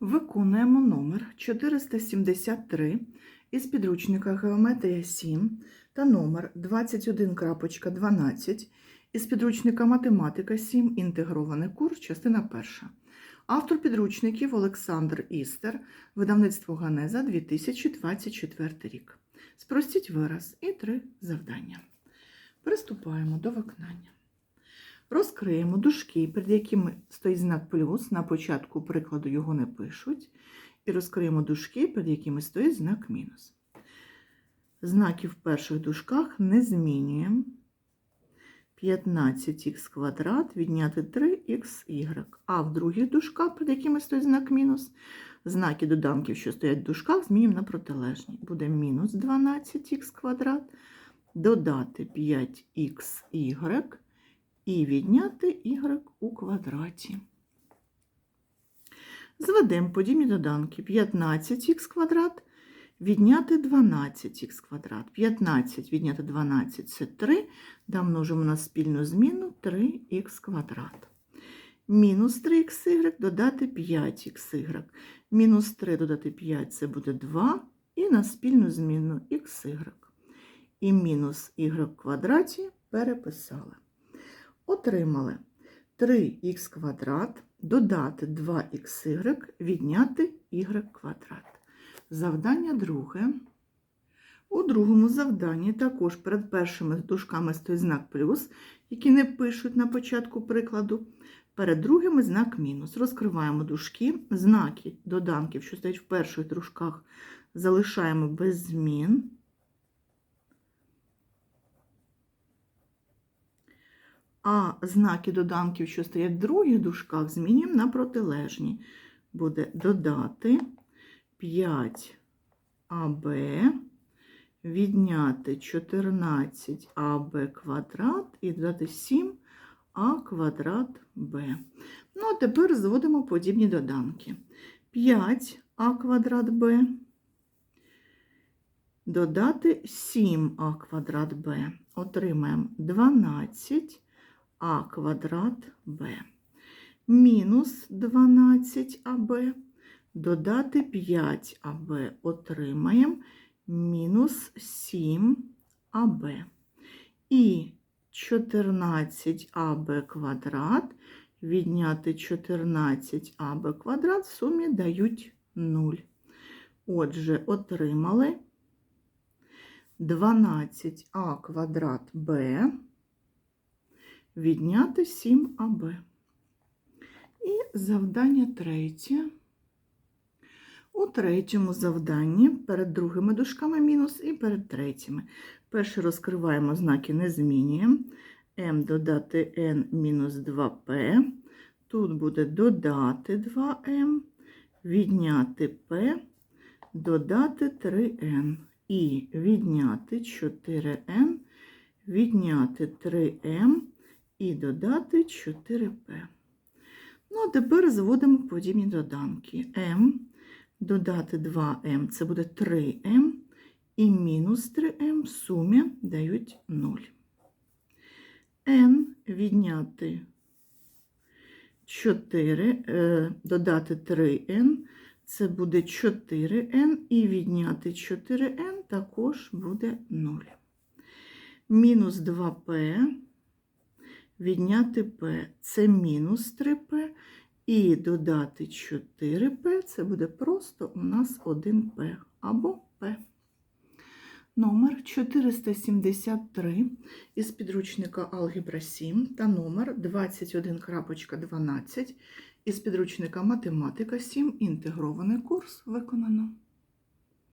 Виконуємо номер 473 із підручника Геометрія 7 та номер 21.12 із підручника Математика 7. Інтегрований курс, частина 1. Автор підручників Олександр Істер, видавництво Ганеза 2024 рік. Спростіть вираз і три завдання. Приступаємо до виконання. Розкриємо дужки, перед якими стоїть знак плюс, на початку прикладу його не пишуть. І розкриємо дужки, перед якими стоїть знак мінус. Знаки в перших дужках не змінюємо. 15х квадрат відняти 3xy. А в других дужках, перед якими стоїть знак мінус, знаки доданків, що стоять в дужках, змінюємо на протилежні. Буде мінус 12х квадрат, додати 5xy і відняти y у квадраті. Зведемо подібні доданки. 15х квадрат відняти 12х квадрат. 15 відняти 12 це 3, да множимо на спільну зміну 3х квадрат. Мінус 3xy додати 5xy. Мінус 3 додати 5 це буде 2, і на спільну зміну xy. І мінус y в квадраті переписали. Отримали 3х квадрат додати 2xy, відняти y квадрат. Завдання друге. У другому завданні також перед першими дужками стоїть знак плюс, який не пишуть на початку прикладу. Перед другими знак мінус. Розкриваємо дужки, знаки доданків, що стоять в перших дружках, залишаємо без змін. А знаки доданків, що стоять в других дужках, змінюємо на протилежні. Буде додати 5аб, відняти 14аб квадрат і додати 7а квадрат б. Ну, а тепер зводимо подібні доданки. 5а квадрат б, додати 7а квадрат б. Отримаємо 12 а квадрат Б. Мінус 12АБ. Додати 5АБ отримаємо мінус 7АБ. І 14АБ квадрат відняти 14АБ квадрат в сумі дають 0. Отже, отримали 12а квадрат Б відняти 7АБ. І завдання третє. У третьому завданні перед другими дужками мінус і перед третіми. Перше розкриваємо знаки не змінюємо. М додати n мінус 2П. Тут буде додати 2М, відняти П, додати 3Н. І відняти 4Н, відняти 3М і додати 4П. Ну, а тепер зводимо подібні доданки. М додати 2М це буде 3М, і мінус 3М в сумі дають 0. N відняти 4, е, додати 3N, це буде 4N, і відняти 4N також буде 0. Мінус 2П відняти P це мінус 3P, і додати 4P це буде просто у нас 1P або P. Номер 473 із підручника Алгебра 7 та номер 21.12 із підручника Математика 7. Інтегрований курс виконано.